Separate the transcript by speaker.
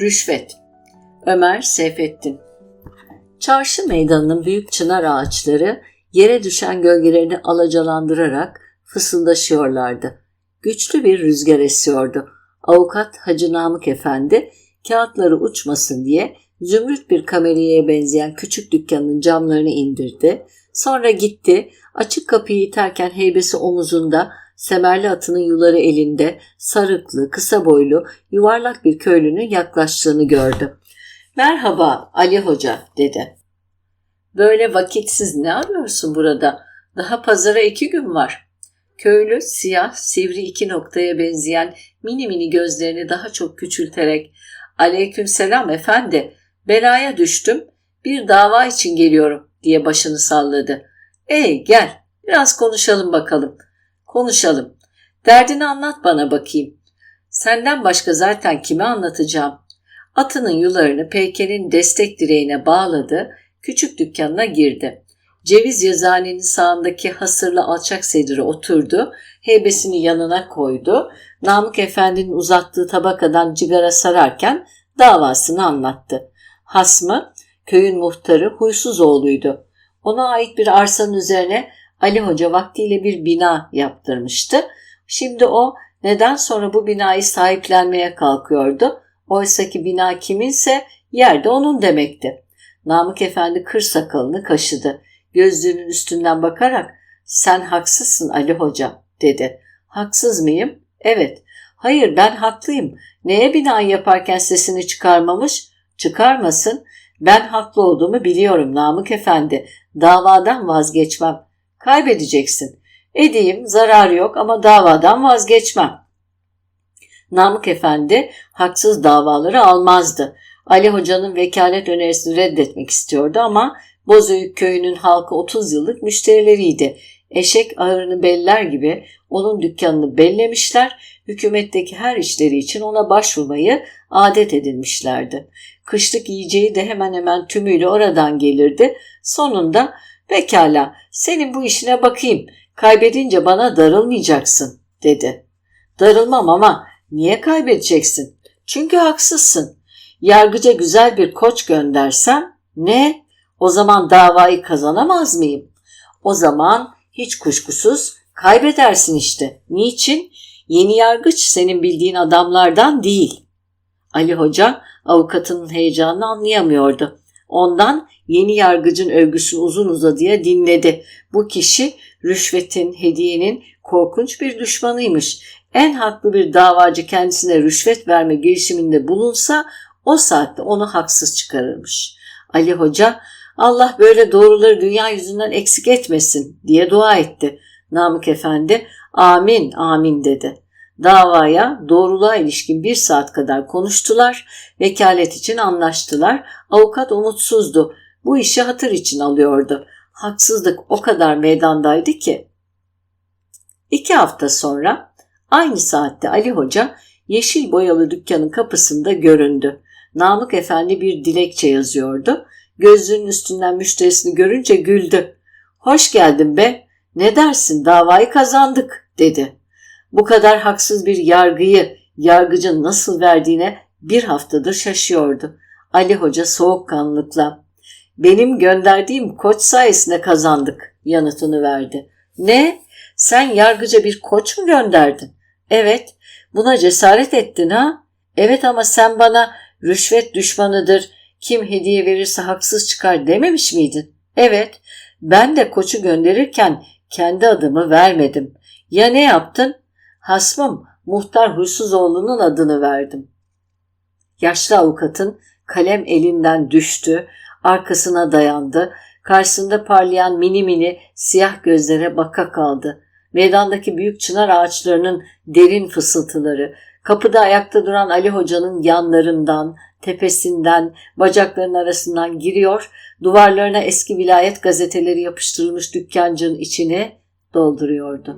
Speaker 1: Rüşvet Ömer Seyfettin Çarşı meydanının büyük çınar ağaçları yere düşen gölgelerini alacalandırarak fısıldaşıyorlardı. Güçlü bir rüzgar esiyordu. Avukat Hacı Namık Efendi kağıtları uçmasın diye zümrüt bir kameraya benzeyen küçük dükkanın camlarını indirdi. Sonra gitti, açık kapıyı iterken heybesi omuzunda, semerli atının yuları elinde, sarıklı, kısa boylu, yuvarlak bir köylünün yaklaştığını gördü. Merhaba Ali Hoca dedi. Böyle vakitsiz ne arıyorsun burada? Daha pazara iki gün var. Köylü siyah, sivri iki noktaya benzeyen mini mini gözlerini daha çok küçülterek ''Aleyküm selam efendi, belaya düştüm, bir dava için geliyorum.'' diye başını salladı. ''Ey gel, biraz konuşalım bakalım.'' ''Konuşalım. Derdini anlat bana bakayım. Senden başka zaten kime anlatacağım?'' Atının yularını peykerin destek direğine bağladı, küçük dükkanına girdi. Ceviz yazanenin sağındaki hasırlı alçak sedire oturdu, heybesini yanına koydu. Namık Efendi'nin uzattığı tabakadan cigara sararken davasını anlattı. Hasmı köyün muhtarı huysuz oğluydu. Ona ait bir arsanın üzerine Ali Hoca vaktiyle bir bina yaptırmıştı. Şimdi o neden sonra bu binayı sahiplenmeye kalkıyordu? Oysaki bina kiminse yerde onun demekti. Namık Efendi kır sakalını kaşıdı. Gözlüğünün üstünden bakarak sen haksızsın Ali Hoca dedi. Haksız mıyım? Evet. Hayır ben haklıyım. Neye bina yaparken sesini çıkarmamış? Çıkarmasın. Ben haklı olduğumu biliyorum Namık Efendi. Davadan vazgeçmem. Kaybedeceksin. Edeyim zarar yok ama davadan vazgeçmem. Namık Efendi haksız davaları almazdı. Ali Hoca'nın vekalet önerisini reddetmek istiyordu ama Bozüyük köyünün halkı 30 yıllık müşterileriydi. Eşek ağırını beller gibi onun dükkanını bellemişler, hükümetteki her işleri için ona başvurmayı adet edinmişlerdi. Kışlık yiyeceği de hemen hemen tümüyle oradan gelirdi. Sonunda pekala senin bu işine bakayım, kaybedince bana darılmayacaksın dedi. Darılmam ama niye kaybedeceksin? Çünkü haksızsın. Yargıca güzel bir koç göndersem ne? O zaman davayı kazanamaz mıyım? O zaman hiç kuşkusuz kaybedersin işte. Niçin? Yeni yargıç senin bildiğin adamlardan değil. Ali Hoca avukatının heyecanını anlayamıyordu. Ondan yeni yargıcın övgüsünü uzun uzadıya dinledi. Bu kişi rüşvetin, hediyenin korkunç bir düşmanıymış. En haklı bir davacı kendisine rüşvet verme girişiminde bulunsa o saatte onu haksız çıkarırmış. Ali Hoca Allah böyle doğruları dünya yüzünden eksik etmesin diye dua etti. Namık Efendi amin amin dedi. Davaya doğruluğa ilişkin bir saat kadar konuştular. Vekalet için anlaştılar. Avukat umutsuzdu. Bu işi hatır için alıyordu. Haksızlık o kadar meydandaydı ki. İki hafta sonra aynı saatte Ali Hoca yeşil boyalı dükkanın kapısında göründü. Namık Efendi bir dilekçe yazıyordu. Gözlüğünün üstünden müşterisini görünce güldü. Hoş geldin be. Ne dersin davayı kazandık dedi. Bu kadar haksız bir yargıyı yargıcın nasıl verdiğine bir haftadır şaşıyordu. Ali Hoca soğukkanlılıkla benim gönderdiğim koç sayesinde kazandık yanıtını verdi. Ne? Sen yargıca bir koç mu gönderdin? Evet. Buna cesaret ettin ha? Evet ama sen bana rüşvet düşmanıdır, kim hediye verirse haksız çıkar dememiş miydin? Evet, ben de koçu gönderirken kendi adımı vermedim. Ya ne yaptın? Hasmım muhtar Hursuzoğlu'nun adını verdim. Yaşlı avukatın kalem elinden düştü, arkasına dayandı, karşısında parlayan mini mini siyah gözlere baka kaldı. Meydandaki büyük çınar ağaçlarının derin fısıltıları, kapıda ayakta duran Ali Hoca'nın yanlarından, tepesinden, bacaklarının arasından giriyor, duvarlarına eski vilayet gazeteleri yapıştırılmış dükkancının içine dolduruyordu.